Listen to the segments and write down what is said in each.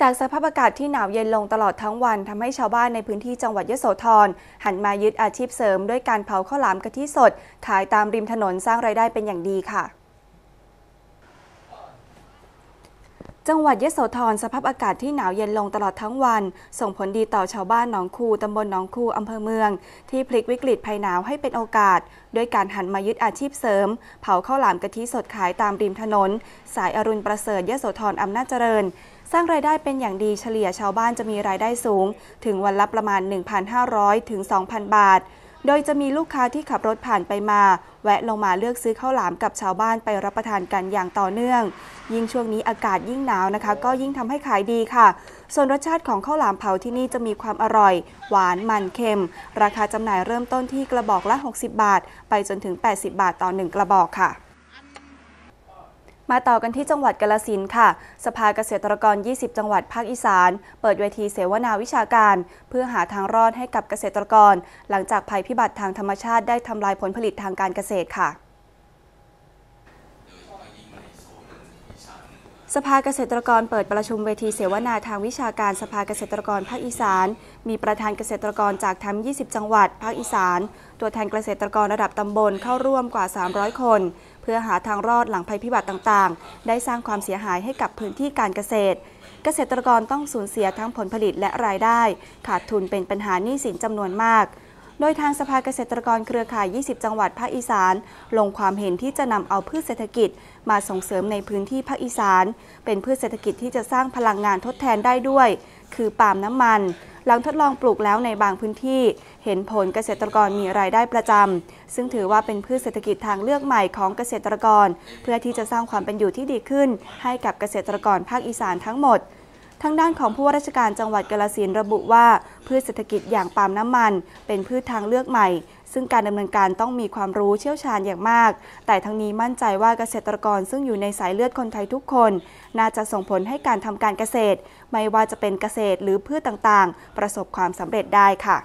จากสภาพอากาศที่หนาวเย็นลงตลอดทั้งวันทำให้ชาวบ้านในพื้นที่จังหวัดยโสธรหันมายึดอาชีพเสริม ด้วยการเผาข้าวหลามกะทิสด ขายตามริมถนนสร้างไรายได้เป็นอย่างดีค่ะ จังหวัดยโสธรสภาพอากาศที่หนาวเย็นลงตลอดทั้งวัน ส่งผลดีต่อชาวบ้านหนองคูตำบลหนองคูอำเภอเมือง ที่พลิกวิกฤตภัยหนาวให้เป็นโอกาส ด้วยการหันมายึดอาชีพเสริม เผาข้าวหลามกะทิสดขายตามริมถนน สายอรุณประเสริฐยโสธรอำนาจเจริญ สร้างรายได้เป็นอย่างดีเฉลี่ยชาวบ้านจะมีรายได้สูง ถึงวันละประมาณ 1,500ถึง2,000 บาท โดยจะมีลูกค้าที่ขับรถผ่านไปมา แวะลงมาเลือกซื้อข้าวหลามกับชาวบ้านไปรับประทานกันอย่างต่อเนื่อง ยิ่งช่วงนี้อากาศยิ่งหนาวนะคะ ก็ยิ่งทำให้ขายดีค่ะ ส่วนรสชาติของข้าวหลามเผาที่นี่จะมีความอร่อย หวานมันเค็ม ราคาจำหน่ายเริ่มต้นที่กระบอกละ 60 บาท ไปจนถึง 80 บาทต่อ 1 กระบอกค่ะ มาต่อกันที่จังหวัดกาลสินค่ะ สภาเกษตรกร 20 จังหวัดภาคอีสาน เปิดเวทีเสวนาวิชาการ เพื่อหาทางรอดให้กับเกษตรกร หลังจากภัยพิบัติทางธรรมชาติได้ทำลายผลผลิตทางการเกษตรค่ะ สภาเกษตรกรเปิดประชุมเวทีเสวนาทางวิชาการสภาเกษตรกรภาคอีสาน มีประธานเกษตรกรจากทั้ง 20 จังหวัด ภาคอีสาน ตัวแทนเกษตรกรระดับตำบลเข้าร่วมกว่า 300 คน เพื่อหาทางรอดหลังภัยพิบัติต่างๆ ได้สร้างความเสียหายให้กับพื้นที่การเกษตร เกษตรกรต้องสูญเสียทั้งผลผลิตและรายได้ ขาดทุนเป็นปัญหาหนี้สินจำนวนมาก โดยทางสภาเกษตรกรเครือข่าย 20 จังหวัดภาคอีสาน ลงความเห็นที่จะนำเอาพืชเศรษฐกิจ มาส่งเสริมในพื้นที่ภาคอีสาน เป็นพืชเศรษฐกิจที่จะสร้างพลังงานทดแทนได้ด้วย คือปาล์มน้ำมัน หลังทดลองปลูกแล้วในบางพื้นที่ เห็นผลเกษตรกรมีรายได้ประจำซึ่งถือว่าเป็นพืชเศรษฐกิจทางเลือกใหม่ของเกษตรกร เพื่อที่จะสร้างความเป็นอยู่ที่ดีขึ้น ให้กับเกษตรกรภาคอีสานทั้งหมด ทางด้านของผู้ว่าราชการจังหวัดกาฬสินระบุว่า พืชเศรษฐกิจอย่างปาล์มน้ำมัน เป็นพืชทางเลือกใหม่ ซึ่งการดำเนินการต้องมีความรู้เชี่ยวชาญอย่างมาก แต่ทั้งนี้มั่นใจว่าเกษตรกรซึ่งอยู่ในสายเลือดคนไทยทุกคน น่าจะส่งผลให้การทำการเกษตร ไม่ว่าจะเป็นเกษตรหรือพืชต่างๆ ประสบความสำเร็จได้ค่ะ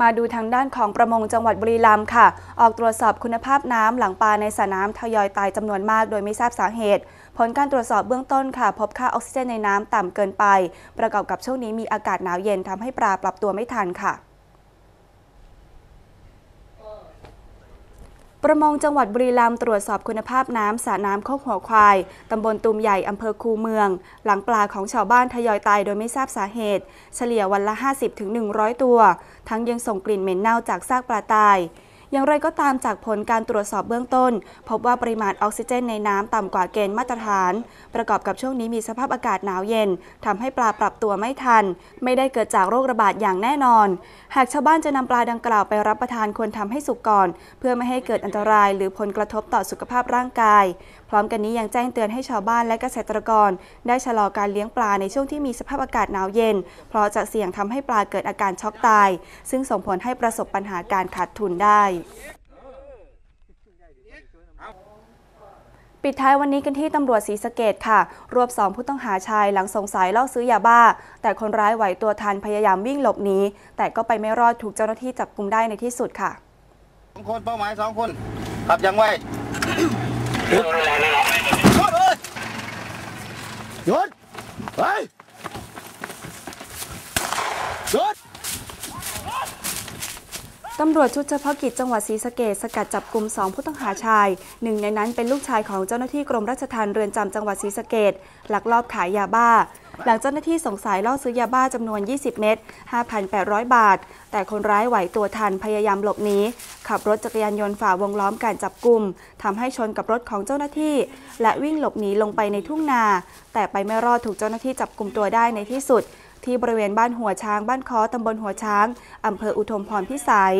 มาดูทางด้านของประมงจังหวัดบุรีรัมย์ค่ะ ออกตรวจสอบคุณภาพน้ำหลังปลาในสระน้ำทยอยตายจำนวนมาก โดยไม่ทราบสาเหตุ ผลการตรวจสอบเบื้องต้นค่ะ พบค่าออกซิเจนในน้ำต่ำเกินไป ประกอบกับช่วงนี้มีอากาศหนาวเย็นทำให้ปลาปรับตัวไม่ทันค่ะประมงจังหวัดบุรีรัมย์ตรวจสอบคุณภาพน้ำสระน้ำโคกหัวควาย ตำบลตุมใหญ่ อำเภอคูเมือง หลังปลาของชาวบ้านทยอยตายโดยไม่ทราบสาเหตุ เฉลี่ยวันละ 50-100 ตัว ทั้งยังส่งกลิ่นเหม็นเน่าจากซากปลาตาย อย่างไรก็ตามจากผลการตรวจสอบเบื้องต้น พบว่าปริมาณออกซิเจนในน้ำต่ำกว่าเกณฑ์มาตรฐาน ประกอบกับช่วงนี้มีสภาพอากาศหนาวเย็นทำให้ปลาปรับตัวไม่ทัน ไม่ได้เกิดจากโรคระบาดอย่างแน่นอน หากชาวบ้านจะนำปลาดังกล่าวไปรับประทานควรทำให้สุกก่อน เพื่อไม่ให้เกิดอันตราย หรือผลกระทบต่อสุขภาพร่างกาย พร้อมกันนี้ยังแจ้งเตือนให้ชาวบ้านและเกษตรกร ได้ชะลอการเลี้ยงปลาในช่วงที่มีสภาพอากาศหนาวเย็น เพราะจะเสี่ยงทำให้ปลาเกิดอาการช็อกตาย ซึ่งส่งผลให้ประสบปัญหาการขาดทุนได้ปิดท้ายวันนี้กันที่ตำรวจศรีสะเกดค่ะ รวบสองผู้ต้องหาชายหลังสงสัยเล่าซื้อยาบ้า แต่คนร้ายไหวตัวทันพยายามวิ่งหลบหนีแต่ก็ไปไม่รอดถูกเจ้าหน้าที่จับกุมได้ในที่สุดค่ะสองคนเป้าหมายสองคนขับยังไวหยุดเลยหยุดไปหยุด ตำรวจชุดเฉพาะกิจจังหวัดศรีสะเกดสกัดจับกลุ่มสองผู้ต้องหาชายหนึ่งในนั้นเป็นลูกชายของเจ้าหน้าที่กรมราชทัณฑ์เรือนจำจังหวัดศรีสะเกดลักลอบขายยาบ้า หลังเจ้าหน้าที่สงสัยล่อซื้อยาบ้าจำนวน 20 เม็ด 5,800 บาท แต่คนร้ายไหวตัวทันพยายามหลบหนีขับรถจักรยานยนต์ฝ่าวงล้อมการจับกลุ่มทำให้ชนกับรถของเจ้าหน้าที่ และวิ่งหลบหนีลงไปในทุ่งนา แต่ไปไม่รอดถูกเจ้าหน้าที่จับกลุ่มตัวได้ในที่สุด ที่บริเวณบ้านหัวช้าง บ้านคอตำบลหัวช้างอำเภออุทมพรพิสัย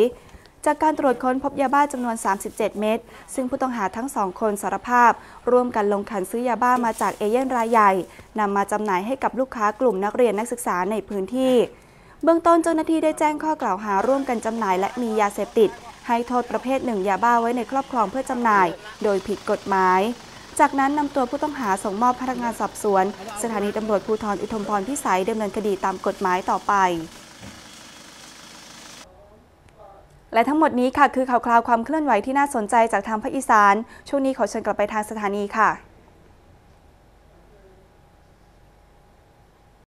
จากการตรวจค้นพบยาบ้าจำนวน 37 เม็ด ซึ่งผู้ต้องหาทั้งสองคนสารภาพ ร่วมกันลงขันซื้อยาบ้ามาจากเอเย่นรายใหญ่นำมาจำหน่ายให้กับลูกค้ากลุ่มนักเรียนนักศึกษาในพื้นที่ เบื้องต้นเจ้าหน้าที่ได้แจ้งข้อกล่าวหาร่วมกันจำหน่ายและมียาเสพติด ให้โทษประเภทหนึ่งยาบ้าไว้ในครอบครองเพื่อจำหน่าย โดยผิดกฎหมาย จากนั้นนำตัวผู้ต้องหาส่งมอบพนักงานสอบสวน สถานีตำรวจภูธรอุทมพรพิสัยดำเนินคดีตามกฎหมายต่อไปและทั้งหมดนี้ค่ะคือข่าวคราวความเคลื่อนไหวที่น่าสนใจจากทางภาคอีสาน ช่วงนี้ขอเชิญกลับไปทางสถานีค่ะ